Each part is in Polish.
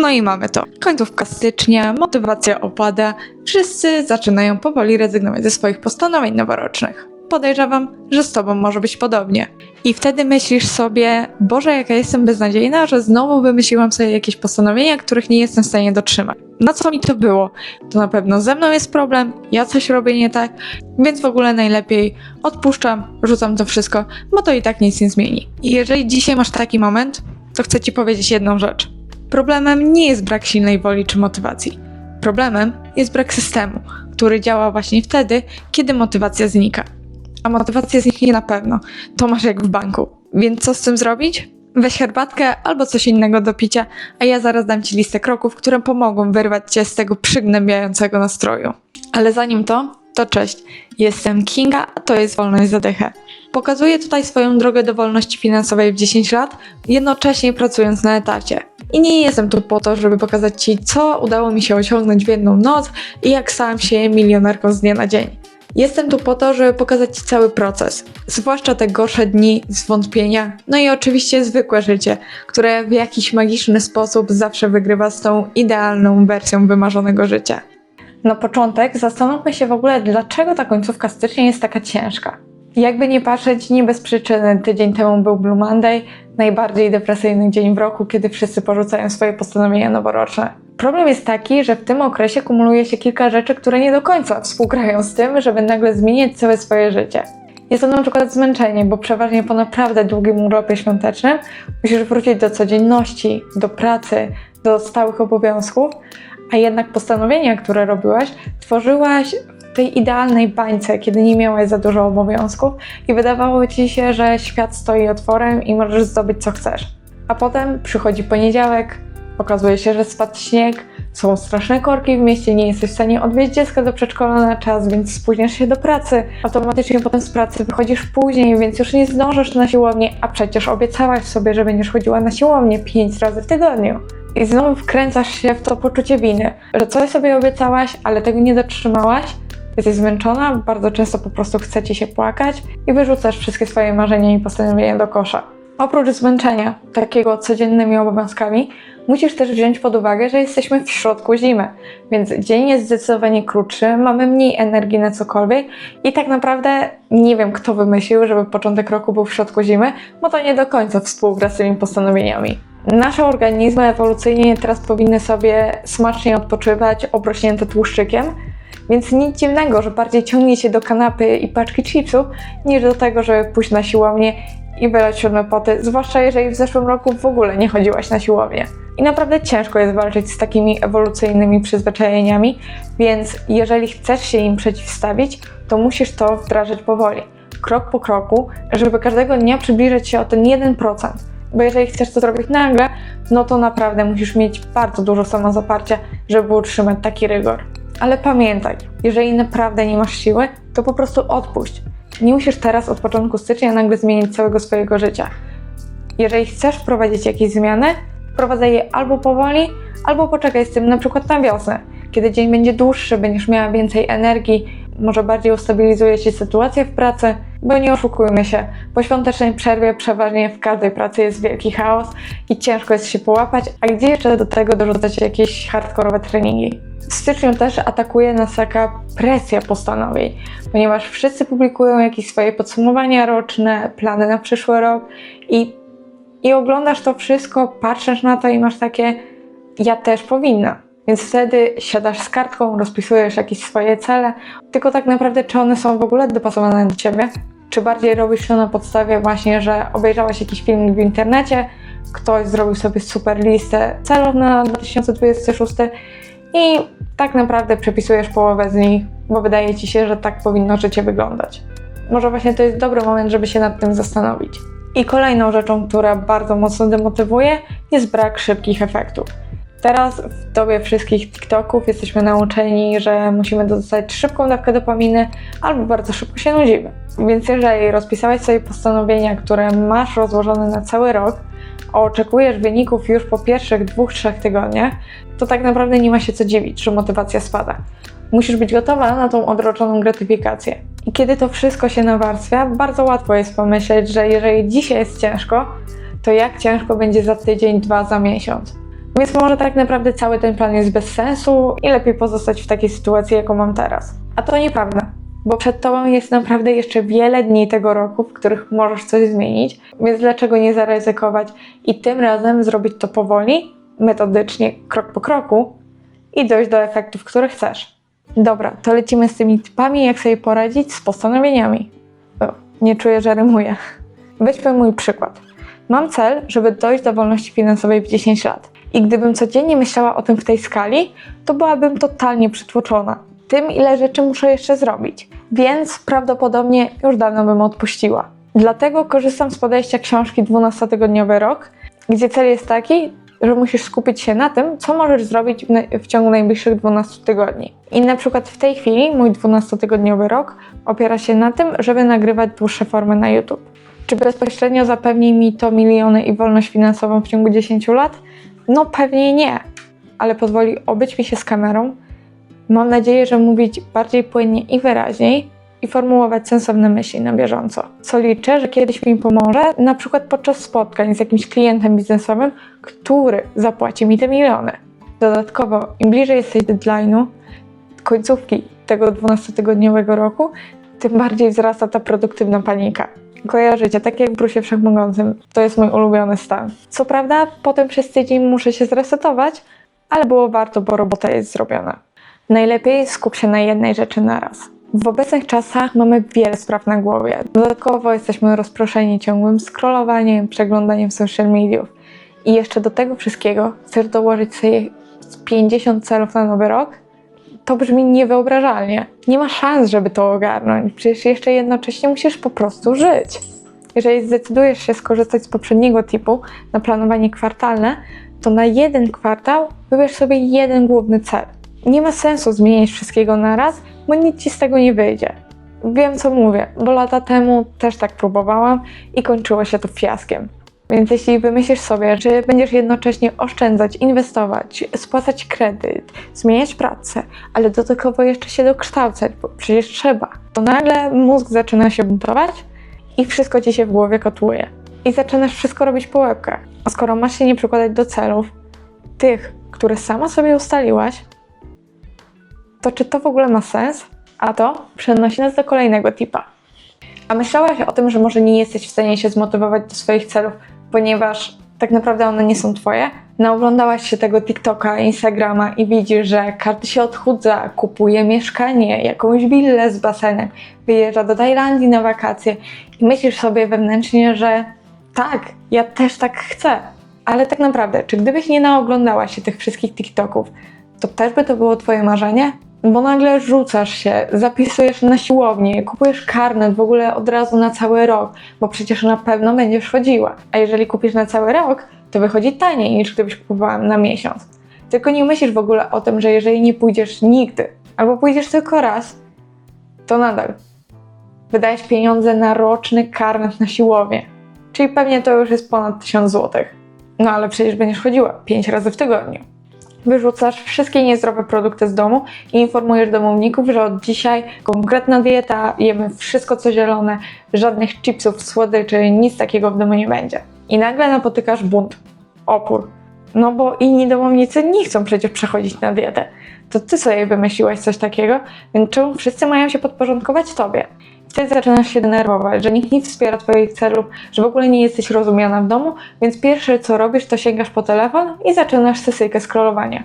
No i mamy to. Końcówka stycznia, motywacja opada, wszyscy zaczynają powoli rezygnować ze swoich postanowień noworocznych. Podejrzewam, że z tobą może być podobnie. I wtedy myślisz sobie, Boże, jaka jestem beznadziejna, że znowu wymyśliłam sobie jakieś postanowienia, których nie jestem w stanie dotrzymać. Na co mi to było? To na pewno ze mną jest problem, ja coś robię nie tak, więc w ogóle najlepiej odpuszczam, rzucam to wszystko, bo to i tak nic nie zmieni. I jeżeli dzisiaj masz taki moment, to chcę ci powiedzieć jedną rzecz. Problemem nie jest brak silnej woli czy motywacji. Problemem jest brak systemu, który działa właśnie wtedy, kiedy motywacja znika. A motywacja zniknie na pewno. To masz jak w banku. Więc co z tym zrobić? Weź herbatkę albo coś innego do picia, a ja zaraz dam Ci listę kroków, które pomogą wyrwać Cię z tego przygnębiającego nastroju. Ale zanim to, to cześć. Jestem Kinga, a to jest Wolność Zadechę. Pokazuję tutaj swoją drogę do wolności finansowej w 10 lat, jednocześnie pracując na etacie. I nie jestem tu po to, żeby pokazać Ci, co udało mi się osiągnąć w jedną noc i jak stałam się milionerką z dnia na dzień. Jestem tu po to, żeby pokazać Ci cały proces, zwłaszcza te gorsze dni, zwątpienia, no i oczywiście zwykłe życie, które w jakiś magiczny sposób zawsze wygrywa z tą idealną wersją wymarzonego życia. Na początek zastanówmy się w ogóle, dlaczego ta końcówka stycznia jest taka ciężka. Jakby nie patrzeć, nie bez przyczyny tydzień temu był Blue Monday, najbardziej depresyjny dzień w roku, kiedy wszyscy porzucają swoje postanowienia noworoczne. Problem jest taki, że w tym okresie kumuluje się kilka rzeczy, które nie do końca współgrają z tym, żeby nagle zmienić całe swoje życie. Jest to na przykład zmęczenie, bo przeważnie po naprawdę długim urlopie świątecznym musisz wrócić do codzienności, do pracy, do stałych obowiązków, a jednak postanowienia, które robiłaś, tworzyłaś tej idealnej bańce, kiedy nie miałaś za dużo obowiązków i wydawało ci się, że świat stoi otworem i możesz zdobyć co chcesz. A potem przychodzi poniedziałek, okazuje się, że spadł śnieg, są straszne korki w mieście, nie jesteś w stanie odwieźć dziecka do przedszkola na czas, więc spóźniasz się do pracy. Automatycznie potem z pracy wychodzisz później, więc już nie zdążysz na siłownię, a przecież obiecałaś sobie, że będziesz chodziła na siłownię 5 razy w tygodniu. I znowu wkręcasz się w to poczucie winy, że coś sobie obiecałaś, ale tego nie dotrzymałaś, jesteś zmęczona, bardzo często po prostu chce ci się płakać i wyrzucasz wszystkie swoje marzenia i postanowienia do kosza. Oprócz zmęczenia, takiego codziennymi obowiązkami, musisz też wziąć pod uwagę, że jesteśmy w środku zimy, więc dzień jest zdecydowanie krótszy, mamy mniej energii na cokolwiek i tak naprawdę nie wiem, kto wymyślił, żeby początek roku był w środku zimy, bo to nie do końca współgra z tymi postanowieniami. Nasze organizmy ewolucyjnie teraz powinny sobie smacznie odpoczywać, obrośnięte tłuszczykiem, więc nic dziwnego, że bardziej ciągnie się do kanapy i paczki chipsów, niż do tego, żeby pójść na siłownię i wylać siódme poty, zwłaszcza jeżeli w zeszłym roku w ogóle nie chodziłaś na siłownię. I naprawdę ciężko jest walczyć z takimi ewolucyjnymi przyzwyczajeniami, więc jeżeli chcesz się im przeciwstawić, to musisz to wdrażać powoli, krok po kroku, żeby każdego dnia przybliżyć się o ten 1%. Bo jeżeli chcesz to zrobić nagle, no to naprawdę musisz mieć bardzo dużo samozaparcia, żeby utrzymać taki rygor. Ale pamiętaj, jeżeli naprawdę nie masz siły, to po prostu odpuść. Nie musisz teraz od początku stycznia nagle zmienić całego swojego życia. Jeżeli chcesz wprowadzić jakieś zmiany, wprowadzaj je albo powoli, albo poczekaj z tym na przykład na wiosnę. Kiedy dzień będzie dłuższy, będziesz miała więcej energii, może bardziej ustabilizuje się sytuacja w pracy, bo nie oszukujmy się, po świątecznej przerwie przeważnie w każdej pracy jest wielki chaos i ciężko jest się połapać, a gdzie jeszcze do tego dorzucać jakieś hardkorowe treningi? W styczniu też atakuje nas taka presja postanowień, ponieważ wszyscy publikują jakieś swoje podsumowania roczne, plany na przyszły rok i, i oglądasz to wszystko, patrzysz na to i masz takie ja też powinna. Więc wtedy siadasz z kartką, rozpisujesz jakieś swoje cele, tylko tak naprawdę czy one są w ogóle dopasowane do ciebie? Czy bardziej robisz to na podstawie właśnie, że obejrzałaś jakiś filmik w internecie, ktoś zrobił sobie super listę celów na 2026 i tak naprawdę przepisujesz połowę z nich, bo wydaje ci się, że tak powinno życie wyglądać. Może właśnie to jest dobry moment, żeby się nad tym zastanowić. I kolejną rzeczą, która bardzo mocno demotywuje, jest brak szybkich efektów. Teraz w dobie wszystkich TikToków jesteśmy nauczeni, że musimy dostać szybką dawkę dopaminy albo bardzo szybko się nudzimy. Więc jeżeli rozpisałeś sobie postanowienia, które masz rozłożone na cały rok, oczekujesz wyników już po pierwszych dwóch, trzech tygodniach, to tak naprawdę nie ma się co dziwić, że motywacja spada. Musisz być gotowa na tą odroczoną gratyfikację. I kiedy to wszystko się nawarstwia, bardzo łatwo jest pomyśleć, że jeżeli dzisiaj jest ciężko, to jak ciężko będzie za tydzień, dwa, za miesiąc. Więc może tak naprawdę cały ten plan jest bez sensu i lepiej pozostać w takiej sytuacji, jaką mam teraz. A to nieprawda, bo przed Tobą jest naprawdę jeszcze wiele dni tego roku, w których możesz coś zmienić, więc dlaczego nie zaryzykować i tym razem zrobić to powoli, metodycznie, krok po kroku i dojść do efektów, które chcesz. Dobra, to lecimy z tymi typami, jak sobie poradzić z postanowieniami. O, nie czuję, że rymuję. Weźmy mój przykład. Mam cel, żeby dojść do wolności finansowej w 10 lat. I gdybym codziennie myślała o tym w tej skali, to byłabym totalnie przytłoczona tym, ile rzeczy muszę jeszcze zrobić. Więc prawdopodobnie już dawno bym odpuściła. Dlatego korzystam z podejścia książki 12-tygodniowy rok, gdzie cel jest taki, że musisz skupić się na tym, co możesz zrobić w, ciągu najbliższych 12 tygodni. I na przykład w tej chwili mój 12-tygodniowy rok opiera się na tym, żeby nagrywać dłuższe formy na YouTube. Czy bezpośrednio zapewni mi to miliony i wolność finansową w ciągu 10 lat? No pewnie nie, ale pozwoli obyć mi się z kamerą. Mam nadzieję, że mówić bardziej płynnie i wyraźniej i formułować sensowne myśli na bieżąco. Co liczę, że kiedyś mi pomoże, na przykład podczas spotkań z jakimś klientem biznesowym, który zapłaci mi te miliony. Dodatkowo, im bliżej jesteś deadline'u, końcówki tego 12-tygodniowego roku, tym bardziej wzrasta ta produktywna panika. Kojarzycie, tak jak w brusie wszechmogącym, to jest mój ulubiony stan. Co prawda, potem przez tydzień muszę się zresetować, ale było warto, bo robota jest zrobiona. Najlepiej skup się na jednej rzeczy naraz. W obecnych czasach mamy wiele spraw na głowie. Dodatkowo jesteśmy rozproszeni ciągłym scrollowaniem, przeglądaniem social mediów. I jeszcze do tego wszystkiego chcesz dołożyć sobie z 50 celów na nowy rok? To brzmi niewyobrażalnie. Nie ma szans, żeby to ogarnąć. Przecież jeszcze jednocześnie musisz po prostu żyć. Jeżeli zdecydujesz się skorzystać z poprzedniego typu na planowanie kwartalne, to na jeden kwartał wybierz sobie jeden główny cel. Nie ma sensu zmieniać wszystkiego naraz, bo nic ci z tego nie wyjdzie. Wiem co mówię, bo lata temu też tak próbowałam i kończyło się to fiaskiem. Więc jeśli wymyślisz sobie, że będziesz jednocześnie oszczędzać, inwestować, spłacać kredyt, zmieniać pracę, ale dodatkowo jeszcze się dokształcać, bo przecież trzeba, to nagle mózg zaczyna się buntować i wszystko ci się w głowie kotłuje. I zaczynasz wszystko robić po łebkach. A skoro masz się nie przykładać do celów, tych, które sama sobie ustaliłaś, to czy to w ogóle ma sens? A to przenosi nas do kolejnego tipa. A myślałaś o tym, że może nie jesteś w stanie się zmotywować do swoich celów, ponieważ tak naprawdę one nie są twoje? Naoglądałaś się tego TikToka, Instagrama i widzisz, że każdy się odchudza, kupuje mieszkanie, jakąś willę z basenem, wyjeżdża do Tajlandii na wakacje i myślisz sobie wewnętrznie, że tak, ja też tak chcę. Ale tak naprawdę, czy gdybyś nie naoglądała się tych wszystkich TikToków, to też by to było twoje marzenie? Bo nagle rzucasz się, zapisujesz na siłownię, kupujesz karnet w ogóle od razu na cały rok, bo przecież na pewno będziesz chodziła. A jeżeli kupisz na cały rok, to wychodzi taniej niż gdybyś kupowała na miesiąc. Tylko nie myślisz w ogóle o tym, że jeżeli nie pójdziesz nigdy, albo pójdziesz tylko raz, to nadal wydajesz pieniądze na roczny karnet na siłownię. Czyli pewnie to już jest ponad 1000 zł. No ale przecież będziesz chodziła 5 razy w tygodniu wyrzucasz wszystkie niezdrowe produkty z domu i informujesz domowników, że od dzisiaj konkretna dieta, jemy wszystko co zielone, żadnych chipsów, słodyczy, nic takiego w domu nie będzie. I nagle napotykasz bunt, opór. No bo inni domownicy nie chcą przecież przechodzić na dietę. To ty sobie wymyśliłaś coś takiego, więc czemu wszyscy mają się podporządkować tobie? Wtedy zaczynasz się denerwować, że nikt nie wspiera Twoich celów, że w ogóle nie jesteś rozumiana w domu, więc pierwsze co robisz, to sięgasz po telefon i zaczynasz sesyjkę scrollowania.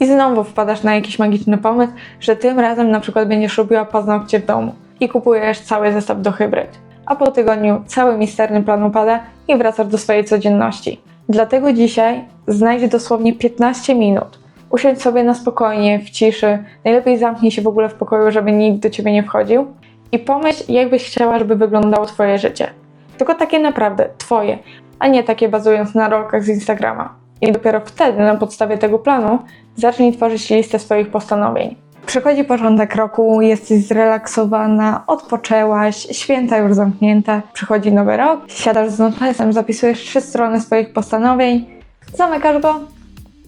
I znowu wpadasz na jakiś magiczny pomysł, że tym razem na przykład będziesz robiła paznokcie w domu i kupujesz cały zestaw do hybryd. A po tygodniu cały misterny plan upada i wracasz do swojej codzienności. Dlatego dzisiaj znajdź dosłownie 15 minut. Usiądź sobie na spokojnie, w ciszy. Najlepiej zamknij się w ogóle w pokoju, żeby nikt do ciebie nie wchodził i pomyśl, jak byś chciała, żeby wyglądało Twoje życie. Tylko takie naprawdę Twoje, a nie takie bazując na rolkach z Instagrama. I dopiero wtedy, na podstawie tego planu, zacznij tworzyć listę swoich postanowień. Przychodzi porządek roku, jesteś zrelaksowana, odpoczęłaś, święta już zamknięte, przychodzi nowy rok, siadasz z notesem, zapisujesz trzy strony swoich postanowień, zamykasz go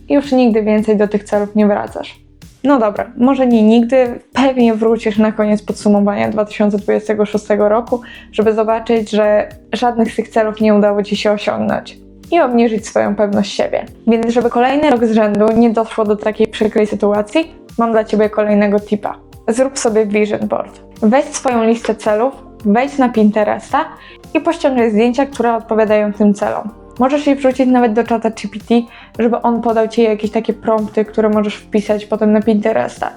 i już nigdy więcej do tych celów nie wracasz. No dobra, może nie nigdy, pewnie wrócisz na koniec podsumowania 2026 roku, żeby zobaczyć, że żadnych z tych celów nie udało Ci się osiągnąć. i obniżyć swoją pewność siebie. Więc żeby kolejny rok z rzędu nie doszło do takiej przykrej sytuacji, mam dla Ciebie kolejnego tipa. Zrób sobie vision board. Weź swoją listę celów, wejdź na Pinteresta i pościągaj zdjęcia, które odpowiadają tym celom. Możesz je wrzucić nawet do czata GPT, żeby on podał Ci jakieś takie prompty, które możesz wpisać potem na Pinteresta.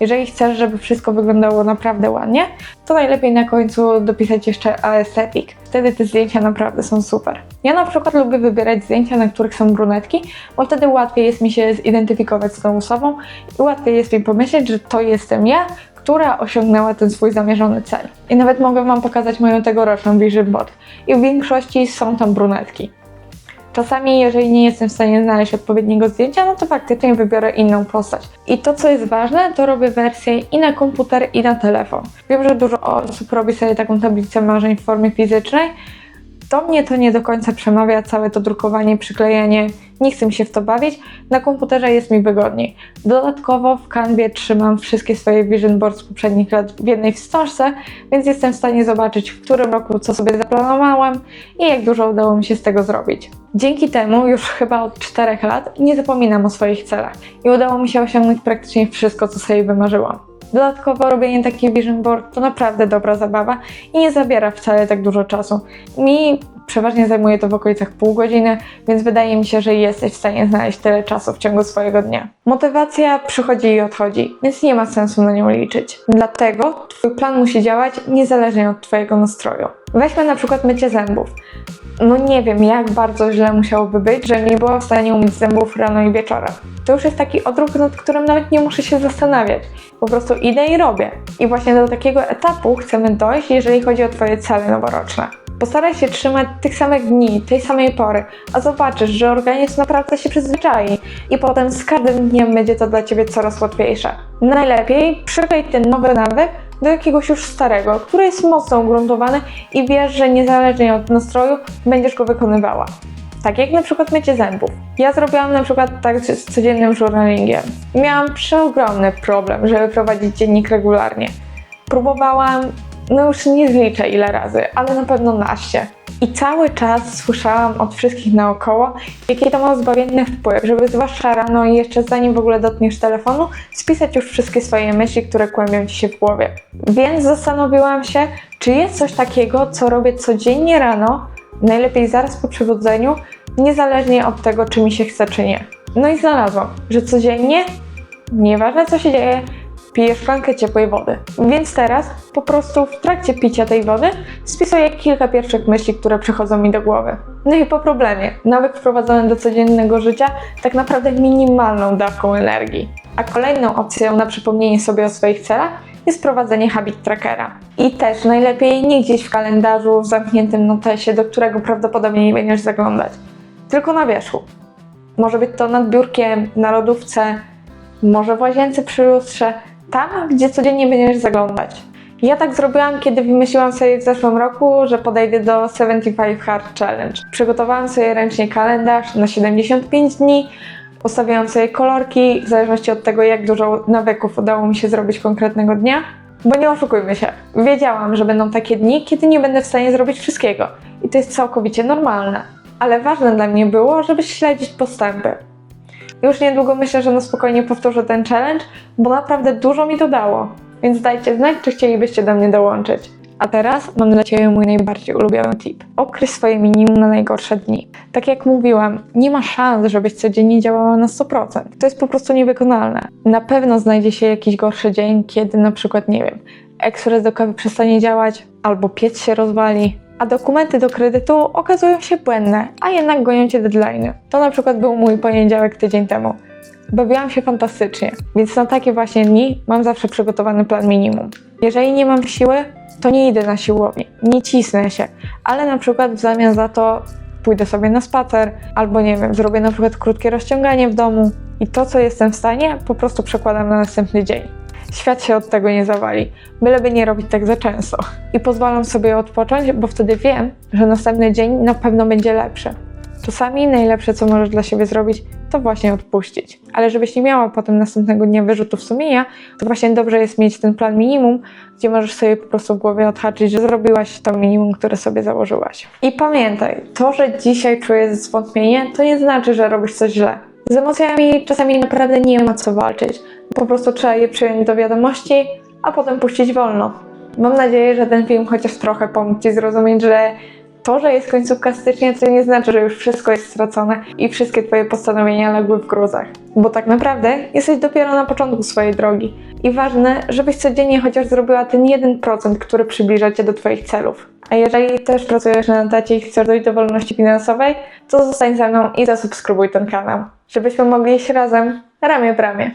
Jeżeli chcesz, żeby wszystko wyglądało naprawdę ładnie, to najlepiej na końcu dopisać jeszcze aesthetic. Wtedy te zdjęcia naprawdę są super. Ja na przykład lubię wybierać zdjęcia, na których są brunetki, bo wtedy łatwiej jest mi się zidentyfikować z tą osobą i łatwiej jest mi pomyśleć, że to jestem ja, która osiągnęła ten swój zamierzony cel. I nawet mogę Wam pokazać moją tegoroczną vision board. I w większości są tam brunetki. Czasami, jeżeli nie jestem w stanie znaleźć odpowiedniego zdjęcia, no to faktycznie wybiorę inną postać. I to, co jest ważne, to robię wersję i na komputer, i na telefon. Wiem, że dużo osób robi sobie taką tablicę marzeń w formie fizycznej. Do mnie to nie do końca przemawia, całe to drukowanie, przyklejanie. Nie chcę mi się w to bawić. Na komputerze jest mi wygodniej. Dodatkowo w Canwie trzymam wszystkie swoje vision boards z poprzednich lat w jednej wstążce, więc jestem w stanie zobaczyć, w którym roku co sobie zaplanowałam i jak dużo udało mi się z tego zrobić. Dzięki temu już chyba od 4 lat nie zapominam o swoich celach i udało mi się osiągnąć praktycznie wszystko, co sobie wymarzyłam. Dodatkowo robienie takich vision board to naprawdę dobra zabawa i nie zabiera wcale tak dużo czasu. Mi przeważnie zajmuje to w okolicach pół godziny, więc wydaje mi się, że jesteś w stanie znaleźć tyle czasu w ciągu swojego dnia. Motywacja przychodzi i odchodzi, więc nie ma sensu na nią liczyć. Dlatego Twój plan musi działać niezależnie od Twojego nastroju. Weźmy na przykład mycie zębów. No nie wiem, jak bardzo źle musiałoby być, że nie była w stanie umyć zębów rano i wieczorem. To już jest taki odruch, nad którym nawet nie muszę się zastanawiać. Po prostu idę i robię. I właśnie do takiego etapu chcemy dojść, jeżeli chodzi o Twoje cele noworoczne. Postaraj się trzymać tych samych dni, tej samej pory, a zobaczysz, że organizm naprawdę się przyzwyczai i potem z każdym dniem będzie to dla Ciebie coraz łatwiejsze. Najlepiej przyklej ten nowy nawyk do jakiegoś już starego, który jest mocno ugruntowany i wiesz, że niezależnie od nastroju będziesz go wykonywała. Tak jak na przykład mycie zębów. Ja zrobiłam na przykład tak z codziennym journalingiem. Miałam przeogromny problem, żeby prowadzić dziennik regularnie. Próbowałam, no już nie zliczę ile razy, ale na pewno naście. I cały czas słyszałam od wszystkich naokoło, jaki to ma zbawienny wpływ, żeby zwłaszcza rano i jeszcze zanim w ogóle dotkniesz telefonu, spisać już wszystkie swoje myśli, które kłębią ci się w głowie. Więc zastanowiłam się, czy jest coś takiego, co robię codziennie rano, najlepiej zaraz po przebudzeniu, niezależnie od tego, czy mi się chce, czy nie. No i znalazłam, że codziennie, nieważne co się dzieje, piję szklankę ciepłej wody. Więc teraz po prostu w trakcie picia tej wody spisuję kilka pierwszych myśli, które przychodzą mi do głowy. No i po problemie, nawyk wprowadzony do codziennego życia tak naprawdę minimalną dawką energii. A kolejną opcją na przypomnienie sobie o swoich celach jest prowadzenie habit trackera. I też najlepiej nie gdzieś w kalendarzu, w zamkniętym notesie, do którego prawdopodobnie nie będziesz zaglądać, tylko na wierzchu. Może być to nad biurkiem, na lodówce, może w łazience przy lustrze, tam, gdzie codziennie będziesz zaglądać. Ja tak zrobiłam, kiedy wymyśliłam sobie w zeszłym roku, że podejdę do 75 Hard Challenge. Przygotowałam sobie ręcznie kalendarz na 75 dni, ustawiałam sobie kolorki w zależności od tego, jak dużo nawyków udało mi się zrobić konkretnego dnia. Bo nie oszukujmy się, wiedziałam, że będą takie dni, kiedy nie będę w stanie zrobić wszystkiego. I to jest całkowicie normalne. Ale ważne dla mnie było, żeby śledzić postępy. Już niedługo myślę, że na spokojnie powtórzę ten challenge, bo naprawdę dużo mi to dało. Więc dajcie znać, czy chcielibyście do mnie dołączyć. A teraz mam dla Ciebie mój najbardziej ulubiony tip. Okryj swoje minimum na najgorsze dni. Tak jak mówiłam, nie ma szans, żebyś codziennie działała na 100%. To jest po prostu niewykonalne. Na pewno znajdzie się jakiś gorszy dzień, kiedy na przykład, nie wiem, ekspres do kawy przestanie działać, albo piec się rozwali, a dokumenty do kredytu okazują się błędne, a jednak gonią Cię deadline'y. To na przykład był mój poniedziałek tydzień temu. Bawiłam się fantastycznie, więc na takie właśnie dni mam zawsze przygotowany plan minimum. Jeżeli nie mam siły, to nie idę na siłownię, nie cisnę się, ale na przykład w zamian za to pójdę sobie na spacer, albo nie wiem, zrobię na przykład krótkie rozciąganie w domu i to, co jestem w stanie, po prostu przekładam na następny dzień. Świat się od tego nie zawali, byleby nie robić tak za często. I pozwalam sobie odpocząć, bo wtedy wiem, że następny dzień na pewno będzie lepszy. Czasami najlepsze, co możesz dla siebie zrobić, to właśnie odpuścić. Ale żebyś nie miała potem następnego dnia wyrzutów sumienia, to właśnie dobrze jest mieć ten plan minimum, gdzie możesz sobie po prostu w głowie odhaczyć, że zrobiłaś to minimum, które sobie założyłaś. I pamiętaj, to, że dzisiaj czujesz zwątpienie, to nie znaczy, że robisz coś źle. Z emocjami czasami naprawdę nie ma co walczyć. Po prostu trzeba je przyjąć do wiadomości, a potem puścić wolno. Mam nadzieję, że ten film chociaż trochę pomógł Ci zrozumieć, że to, że jest końcówka stycznia, to nie znaczy, że już wszystko jest stracone i wszystkie Twoje postanowienia legły w gruzach. Bo tak naprawdę jesteś dopiero na początku swojej drogi. I ważne, żebyś codziennie chociaż zrobiła ten 1%, który przybliża Cię do Twoich celów. A jeżeli też pracujesz na etacie i chcesz dojść do wolności finansowej, to zostań ze mną i zasubskrybuj ten kanał, żebyśmy mogli iść razem ramię w ramię.